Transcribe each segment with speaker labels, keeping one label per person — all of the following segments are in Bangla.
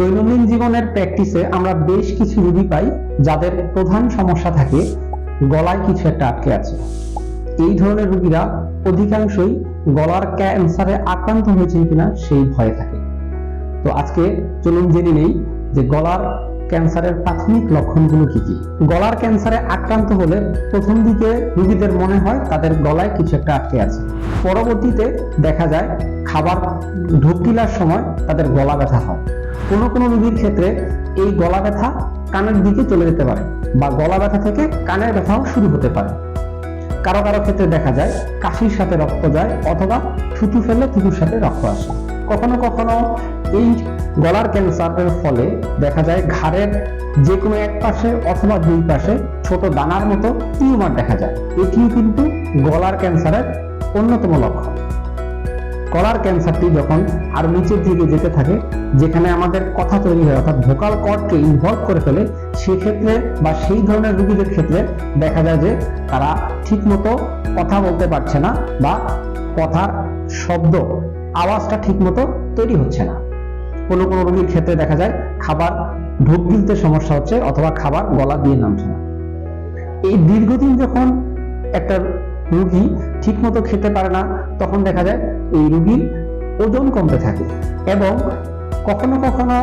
Speaker 1: দৈনন্দিন জীবনের প্র্যাকটিসে আমরা বেশ কিছু রুগী পাই যাদের প্রধান সমস্যা থাকে গলায় কিছু একটা আটকে আছে। এই ধরনের রুগীরা অধিকাংশই গলার ক্যান্সারে আক্রান্ত হয়েছেন কিনা সেই ভয়ে থাকে। তো আজকে চলুন জেনে নেই যে গলার ক্যান্সারের প্রাথমিক লক্ষণগুলো কি কি? গলার ক্যান্সারে আক্রান্ত হলে প্রথম দিকে রোগীদের মনে হয় তাদের গলায় কিছু একটা আটকে আছে। পরবর্তীতে দেখা যায় খাবার ঢোক গিলার সময় তাদের গলা ব্যথা হয়। কোনো কোনো রোগীর ক্ষেত্রে এই গলা ব্যথা কানের দিকে চলে যেতে পারে বা গলা ব্যথা থেকে কানের ব্যথাও শুরু হতে পারে। কারও কারও ক্ষেত্রে দেখা যায় কাশির সাথে রক্ত যায় অথবা থুতু ফেললে থুতুর সাথে রক্ত আসে। কখনো কখনো এই গলার ক্যান্সারের ফলে দেখা যায় ঘাড়ের যে কোনো এক পাশে অথবা দুই পাশে ছোট দানার মতো টিউমার দেখা যায়। এটিও কিন্তু গলার ক্যান্সারের অন্যতম লক্ষণ। গলার ক্যান্সারটি যখন আর নিচের দিকে যেতে থাকে, যেখানে আমাদের কথা তৈরি হয়, অর্থাৎ ভোকাল কর্ডকে ইনভলভ করে ফেলে, সেক্ষেত্রে বা সেই ধরনের রোগীদের ক্ষেত্রে দেখা যায় যে তারা ঠিকমতো কথা বলতে পারছে না বা কথার শব্দ, আওয়াজটা ঠিকমতো তৈরি হচ্ছে না। কোনো কোনো রোগীর ক্ষেত্রে দেখা যায় খাবার ঢোক গিলতে সমস্যা হচ্ছে অথবা খাবার গলা দিয়ে নামছে না। এই দীর্ঘদিন যখন একটা রুগী ঠিকমতো খেতে পারে না, তখন দেখা যায় এই রুগীর ওজন কমতে থাকে এবং কখনো কখনো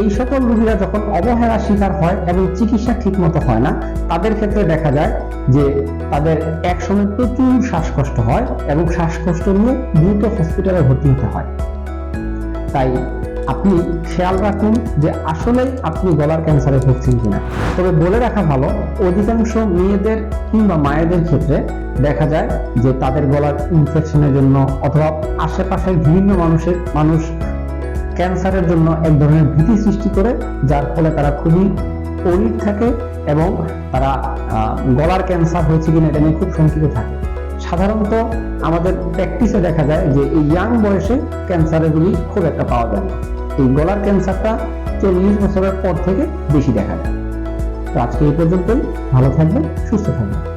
Speaker 1: এই সকল রুগীরা যখন অবহেলার শিকার হয় এবং চিকিৎসা ঠিকমতো হয় না, তাদের ক্ষেত্রে দেখা যায় যে তাদের একসময় প্রচুর শ্বাসকষ্ট হয় এবং শ্বাসকষ্ট নিয়ে দ্রুত হসপিটালে ভর্তি হতে হয়। তাই আপনি খেয়াল রাখুন যে আসলে আপনি গলার ক্যান্সারে ভুগছেন কিনা। তবে বলে রাখা ভালো, অধিকাংশ মেয়েদের কিংবা মায়েদের ক্ষেত্রে দেখা যায় যে তাদের গলার ইনফেকশনের জন্য অথবা আশেপাশের বিভিন্ন মানুষের, মানুষ ক্যান্সারের জন্য এক ধরনের ভীতি সৃষ্টি করে, যার ফলে তারা খুবই অরিড থাকে এবং তারা গলার ক্যান্সার হয়েছে কিনা এটা নিয়ে খুব শঙ্কিত থাকে। সাধারণত আমাদের প্র্যাকটিসে দেখা যায় যে এই ইয়াং বয়সে ক্যান্সারের রোগী খুব একটা পাওয়া যায় না। এই গলার ক্যান্সারটা চল্লিশ বছরের পর থেকে বেশি দেখা যায়। তো আজকে এই পর্যন্তই, ভালো থাকবেন, সুস্থ থাকবেন।